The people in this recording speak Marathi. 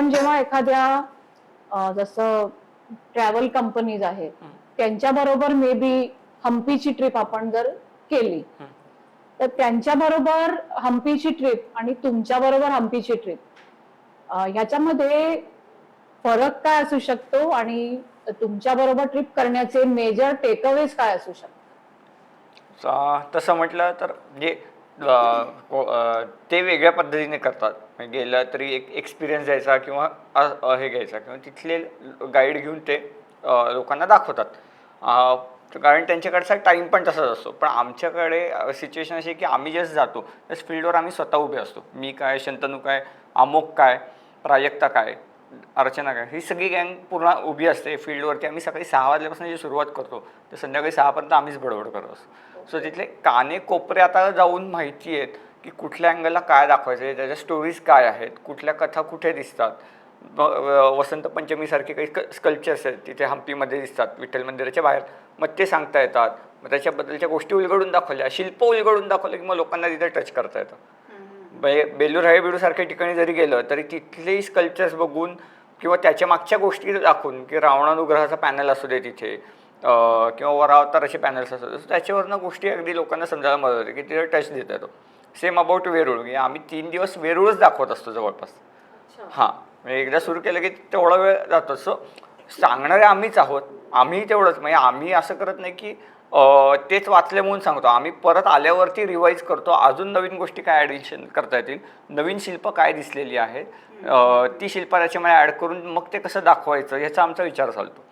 आपण जेव्हा एखाद्या जसं ट्रॅव्हल कंपनीज आहे त्यांच्या बरोबर मे बी हम्पीची ट्रिप आपण जर केली. तर त्यांच्या बरोबर हम्पीची ट्रिप आणि तुमच्या बरोबर हम्पीची ट्रिप ह्याच्यामध्ये फरक काय असू शकतो आणि तुमच्या बरोबर ट्रिप करण्याचे मेजर टेकअवेज काय असू शकतात सा- तसं म्हटलं तर म्हणजे ते वेगळ्या पद्धतीने करतात. म्हणजे गेलं तरी एक एक्सपिरियन्स द्यायचा किंवा हे घ्यायचा किंवा तिथले गाईड घेऊन ते लोकांना दाखवतात. कारण त्यांच्याकडचा टाईम पण तसाच असतो. पण आमच्याकडे सिच्युएशन अशी की आम्ही जस्ट जातो. तस फील्डवर आम्ही स्वतः उभे असतो. मी काय शंतनू काय अमोक काय प्राजक्ता काय अर्चना काय ही सगळी गँग पूर्ण उभी असते फील्डवरती आम्ही सकाळी सहा वाजल्यापासून जी सुरुवात करतो तर संध्याकाळी सहापर्यंत आम्हीच बडबड करत असतो. सो तिथले काने कोपरे आता जाऊन माहिती आहेत की कुठल्या अँगलला काय दाखवायचं आहे त्याच्या स्टोरीज काय आहेत कुठल्या कथा कुठे दिसतात. वसंत पंचमीसारखे काही स्कल्पचर्स आहेत तिथे हम्पीमध्ये दिसतात विठ्ठल मंदिराच्या बाहेर. मग ते सांगता येतात. मग त्याच्याबद्दलच्या गोष्टी उलगडून दाखवल्या शिल्प उलगडून दाखवलं की मग लोकांना तिथे टच करता येतं. बे बेलूर हळेबीडू सारख्या ठिकाणी जरी गेलं तरी तिथलेही स्कल्पचर्स बघून किंवा त्याच्या मागच्या गोष्टी दाखवून की रावणानुग्रहाचा पॅनल असू दे तिथे किंवा वरावताराचे पॅनल्स असू दे त्याच्यावरनं गोष्टी अगदी लोकांना समजायला मदत होते की तिथे टच देता येतो सेम अबाउट वेरूळ की आम्ही तीन दिवस वेरूळच दाखवत असतो जवळपास. हां म्हणजे एकदा सुरू केलं की तेवढा वेळ जातो. सो सांगणारे आम्हीच आहोत. आम्ही तेवढंच म्हणजे आम्ही असं करत नाही की तेच वाचले म्हणून सांगतो. आम्ही परत आल्यावरती रिवाईज करतो. अजून नवीन गोष्टी काय ॲडिशन करता येतील? नवीन शिल्प काय दिसलेली आहेत? ती शिल्प त्याच्यामध्ये ॲड करून मग ते कसं दाखवायचं? ह्याचा आमचा विचार चालतो.